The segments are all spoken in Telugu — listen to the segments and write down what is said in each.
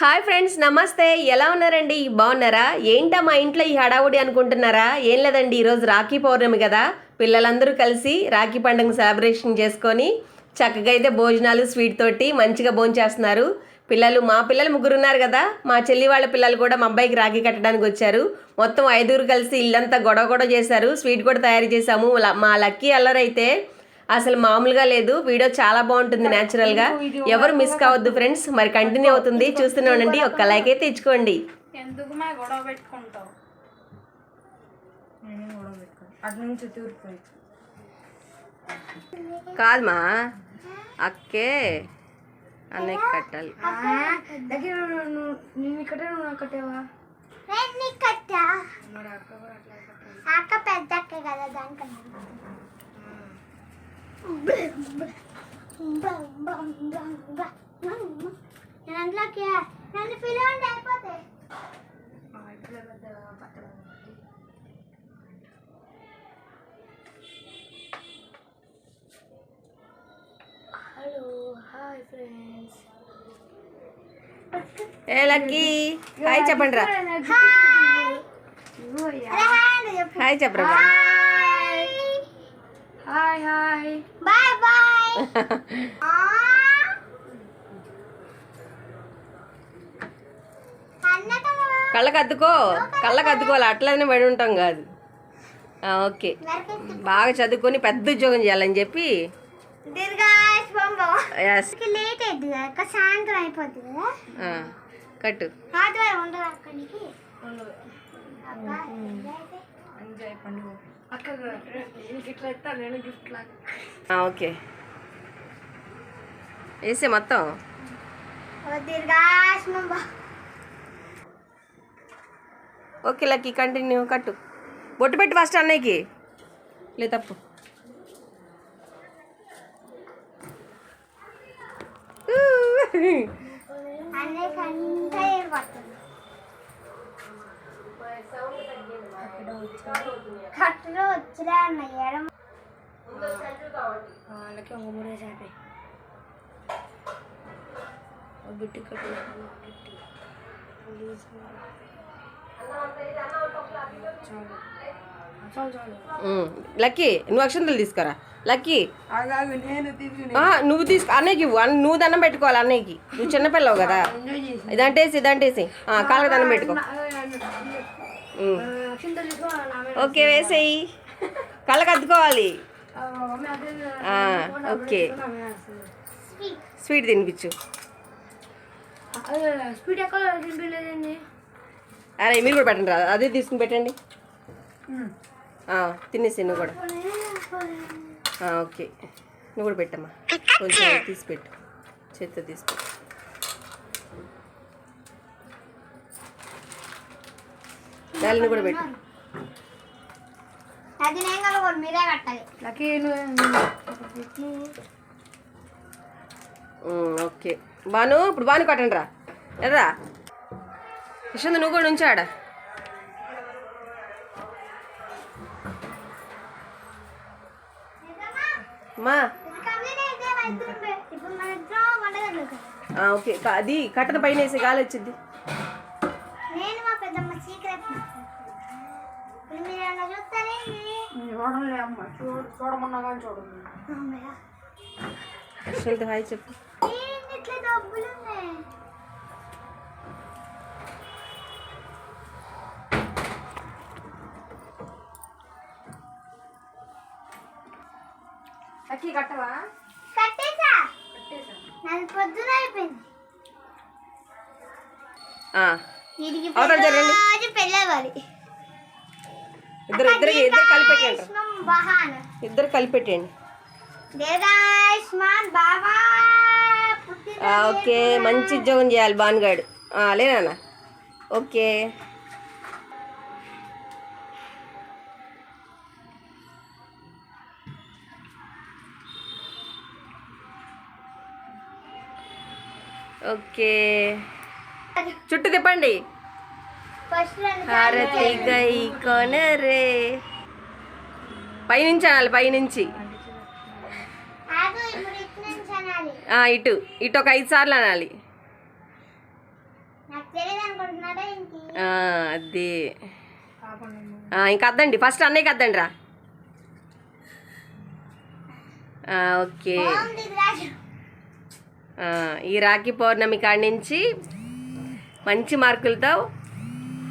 హాయ్ ఫ్రెండ్స్ నమస్తే. ఎలా ఉన్నారండి? బాగున్నారా? ఏంటా మా ఇంట్లో ఈ హడావుడి అనుకుంటున్నారా? ఏం లేదండి ఈరోజు రాఖీ పౌర్ణమి కదా. పిల్లలందరూ కలిసి రాఖీ పండుగ సెలబ్రేషన్ చేసుకొని చక్కగా అయితే భోజనాలు స్వీట్ తోటి మంచిగా భోంచేస్తున్నారు పిల్లలు మా పిల్లలు ముగ్గురు ఉన్నారు కదా. మా చెల్లి వాళ్ళ పిల్లలు కూడా మా అబ్బాయికి రాఖీ కట్టడానికి వచ్చారు. మొత్తం ఐదుగురు కలిసి ఇల్లంతా గొడవ గొడవ చేశారు. స్వీట్ కూడా తయారు చేశాము. మా లక్కీ అల్లరైతే అసలు మామూలుగా లేదు. వీడియో చాలా బాగుంటుంది న్యాచురల్గా. ఎవరు మిస్ కావద్దు ఫ్రెండ్స్. మరి కంటిన్యూ అవుతుంది. చూస్తూనే ఉండండి. ఒక్క లైక్ అయితే ఇచ్చుకోండి ఎందుకు మా గొడవ పెట్టుకుంటావు? నేను గొడవ పెట్టుకోను. అటు నుంచి తూర్పు కాదమ్మా అక్కే అన్నయ్య కట్టాలి. దగ్గర నువ్వు కట్టేవా వెన్ని కట్ట మరి అక్క కూడా అట్లా కట్టాలి అక్క పెద్ద అక్క కదా దానికన్నా నేను అందులోకి నన్ను పిలవండి అయిపోతే ఇట్లా పెద్ద పట్టడం hello hi friends hey Lucky. Hi చెప్పండి రా హాయ్ చెప్పరా. హాయ్ హాయ్ బాయ్ బాయ్ అన్నకన్నా కళ్ళకు అద్దుకో కళ్ళకు అద్దుకోవాలి అట్లనే పడి ఉంటాం కాదు. ఓకే. బాగా చదువుకొని పెద్ద ఉద్యోగం చేయాలని చెప్పి. దీర్ఘాయుష్ బొమ్మ ఎస్ లేట్ అయింది కదా సాయంత్రం అయిపోద్ది కదా. కట్టు. ఆదివారం ఉండదు అక్కడికి. ఎంజాయ్ పండుగ అక్క నీకు ఇట్లా ఇస్తా నేను గిఫ్ట్ లాగా ఆ, ఓకే వేసే మొత్తం దీర్ఘాయుష్ బొమ్మ ఓకే లక్కీ కంటిన్యూ కట్టు బొట్టు పెట్టి ఫస్ట్ అన్నయ్యకి లే తప్పు అన్నయ్యకి అంతా ఏర్పడుతుంది కట్టులో వచ్చిరా అన్న ఎడమ వాళ్ళకి ఒక మూడే చేపే బిట్టి కట్టు లక్కీ నువ్వు అక్షంతలు తీసుకురా లక్కీ నువ్వు తీసుకో అన్నయ్యకి నువ్వు దండం పెట్టుకోవాలి అన్నయ్యకి నువ్వు చిన్నపిల్లవు కదా ఇదంటేసి ఇదంటేసి ఆ, కాళ్ళకి దండం పెట్టుకో ఓకే వేసేయి. కళ్ళకి అద్దుకోవాలి. అదే ఆ, ఓకే. స్వీట్ తినిపించు. అరే మీరు కూడా పెట్టండి రా. అదే తీసుకుని పెట్టండి. తినేసి నువ్వు కూడా. ఓకే. నువ్వు కూడా పెట్టమ్మా. కొంచెం తీసి పెట్టు. చేత్తో తీసి పెట్టు దాన్ని కూడా పెట్టు. మీరే కట్టాలి. ఓకే. బాను ఇప్పుడు బాను కట్టండి రా. ఎర్రా. యశ్వంత్ నువ్వు కూడా ఉంచాడా మా. ఓకే. అది కట్టన పైన వేసి గాలి వచ్చింది. చూడండి అమ్మ చూడ చూడమన్నా కానీ చూడండి యశ్వంత్ హాయ్ చెప్పు. కట్టవా? కట్టేసా? కట్టేసా. నాది పొద్దున అయిపోయింది. ఆ, అవతల ఇద్దరు ఇద్దరు ఇద్దరు కలిపెట్టండి ఇద్దరు కలిపెట్టండి ఓకే మంచి ఉద్యోగం చేయాలి బాన్గాడు. లేనా ఓకే. ఓకే. చుట్టూ తిప్పండి. హారతి గై కొనరే పైనుంచి అనాలి పైనుంచి. ఇటు ఇటు ఒక ఐదు సార్లు అనాలి. అది. ఇంకా అద్దండి ఫస్ట్ అన్నయ్యకి అద్దండి రా. ఓకే. ఈ రాఖీ పౌర్ణమి కాడి నుంచి మంచి మార్కులతో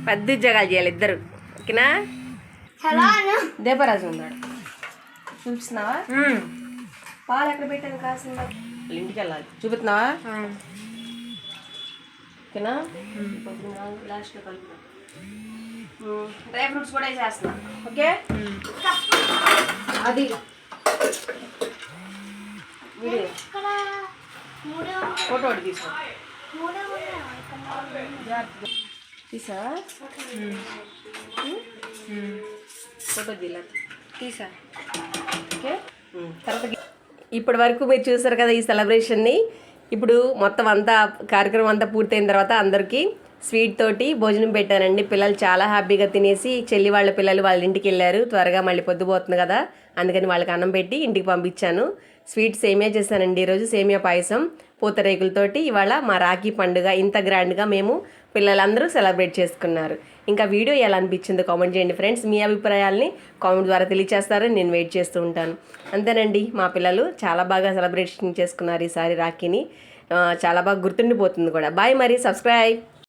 పెద్ద ఉద్యోగాలు చేయాలి ఇద్దరు. ఓకేనా? దీపరాజు ఉన్నాడు. చూపిస్తున్నావా? పాలు ఎక్కడ పెట్టాను వాళ్ళ ఇంటికి వెళ్ళాలి. చూపిస్తున్నావా? ఓకేనా? లాస్ట్లో కలుపుతా. డ్రై ఫ్రూట్స్ కూడా వేసేస్తున్నా. ఓకే? అది. ఫోటో తీసుకో. తీసా ఫోటో తీసా. ఓకే? తర్వాత ఇప్పటి వరకు మీరు చూసారు కదా ఈ సెలబ్రేషన్ని. ఇప్పుడు మొత్తం అంతా కార్యక్రమం అంతా పూర్తయిన తర్వాత అందరికీ స్వీట్ తోటి భోజనం పెట్టానండి. పిల్లలు చాలా హ్యాపీగా తినేసి చెల్లి వాళ్ళ పిల్లలు వాళ్ళ ఇంటికి వెళ్ళారు. త్వరగా మళ్ళీ పొద్దుపోతుంది కదా. అందుకని వాళ్ళకి అన్నం పెట్టి ఇంటికి పంపించాను. స్వీట్ సేమియా చేశానండి. ఈరోజు సేమియా పాయసం. పూతరేకులతోటి ఇవాళ మా రాఖీ పండుగ ఇంత గ్రాండ్గా మేము పిల్లలందరూ సెలబ్రేట్ చేసుకున్నారు. ఇంకా వీడియో ఎలా అనిపించిందో కామెంట్ చేయండి ఫ్రెండ్స్. మీ అభిప్రాయాల్ని కామెంట్ ద్వారా తెలియచేస్తారని నేను వెయిట్ చేస్తూ ఉంటాను. అంతేనండి మా పిల్లలు చాలా బాగా సెలబ్రేషన్ చేసుకున్నారు ఈసారి రాఖీని. చాలా బాగా గుర్తుండిపోతుంది కూడా. బాయ్ మరి సబ్స్క్రైబ్.